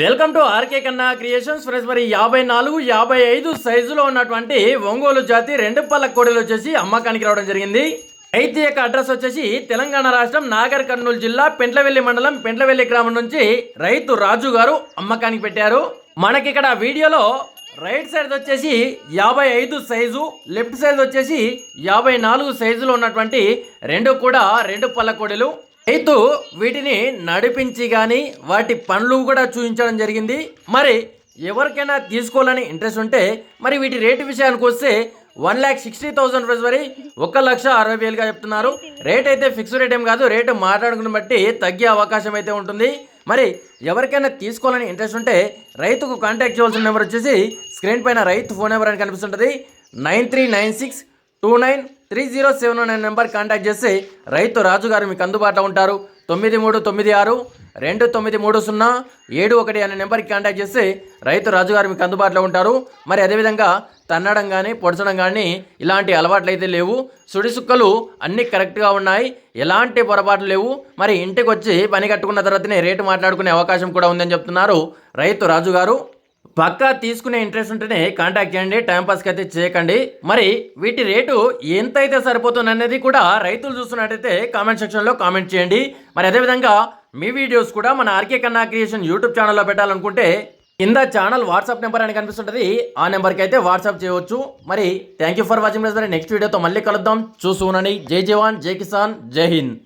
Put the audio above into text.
Welcome to RK Kanna creations. Friends మరి యాభై నాలుగు యాభై ఐదు సైజులో ఉన్నటువంటి ఒంగోలు జాతి రెండు పళ్ళ కోడలు వచ్చేసి అమ్మకానికి రావడం జరిగింది. అయితే యొక్క అడ్రస్ వచ్చేసి తెలంగాణ రాష్ట్రం నాగర్ కర్నూలు జిల్లా పెంట్లవెల్లి మండలం పెంట్లవెల్లి గ్రామం నుంచి రైతు రాజు గారు అమ్మకానికి పెట్టారు. మనకి ఇక్కడ వీడియోలో రైట్ సైడ్ వచ్చేసి యాభై ఐదు సైజు లెఫ్ట్ సైజ్ వచ్చేసి యాభై నాలుగు సైజులో ఉన్నటువంటి రెండు కూడా రెండు పళ్ళ కోడలు. రైతు వీటిని నడిపించి కానీ వాటి పనులు కూడా చూపించడం జరిగింది. మరి ఎవరికైనా తీసుకోవాలని ఇంట్రెస్ట్ ఉంటే మరి వీటి రేటు విషయానికి వస్తే one lakh sixty thousand rupees మరి ఒక లక్ష అరవై వేలుగా చెప్తున్నారు. రేట్ అయితే ఫిక్స్ రేట్ ఏం కాదు రేటు మాట్లాడుకుని బట్టి తగ్గే అవకాశం అయితే ఉంటుంది. మరి ఎవరికైనా తీసుకోవాలని ఇంట్రెస్ట్ ఉంటే రైతుకు కాంటాక్ట్ చేయాల్సిన నెంబర్ వచ్చేసి స్క్రీన్ పైన రైతు ఫోన్ నెంబర్ అని కనిపిస్తుంటుంది. Nine three nine six two nine three zero seven nine number contact చేస్తే రైతు రాజుగారు మీకు అందుబాటులో ఉంటారు. తొమ్మిది మూడు తొమ్మిది ఆరు రెండు తొమ్మిది మూడు సున్నా ఏడు ఒకటి అనే నెంబర్కి కాంటాక్ట్ చేస్తే రైతు రాజుగారు మీకు అందుబాటులో ఉంటారు. మరి అదేవిధంగా తన్నడం కానీ పొడచడం కానీ ఇలాంటి అలవాట్లు అయితే లేవు. సుడిసుక్కలు అన్నీ కరెక్ట్గా ఉన్నాయి. ఎలాంటి పొరపాట్లు లేవు. మరి ఇంటికి వచ్చి పని కట్టుకున్న తర్వాతనే రేటు మాట్లాడుకునే అవకాశం కూడా ఉందని చెప్తున్నారు రైతు రాజు గారు పక్కా తీసుకునే ఇంట్రెస్ట్ ఉంటేనే కాంటాక్ట్ చేయండి టైంపాస్కి అయితే చేయకండి. మరి వీటి రేటు ఎంత అయితే సరిపోతుంది అనేది కూడా రైతులు చూస్తున్నట్టయితే కామెంట్ సెక్షన్లో కామెంట్ చేయండి. మరి అదేవిధంగా మీ వీడియోస్ కూడా మన ఆర్కే కన్నా క్రియేషన్ యూట్యూబ్ ఛానల్లో పెట్టాలనుకుంటే కింద ఛానల్ వాట్సాప్ నెంబర్ అని కనిపిస్తుంటుంది. ఆ నెంబర్కి అయితే వాట్సాప్ చేయవచ్చు. మరి thank you for watching next వీడియోతో మళ్ళీ కలుద్దాం. చూసుకునని జై జవాన్ జై కిసాన్ జై హింద్.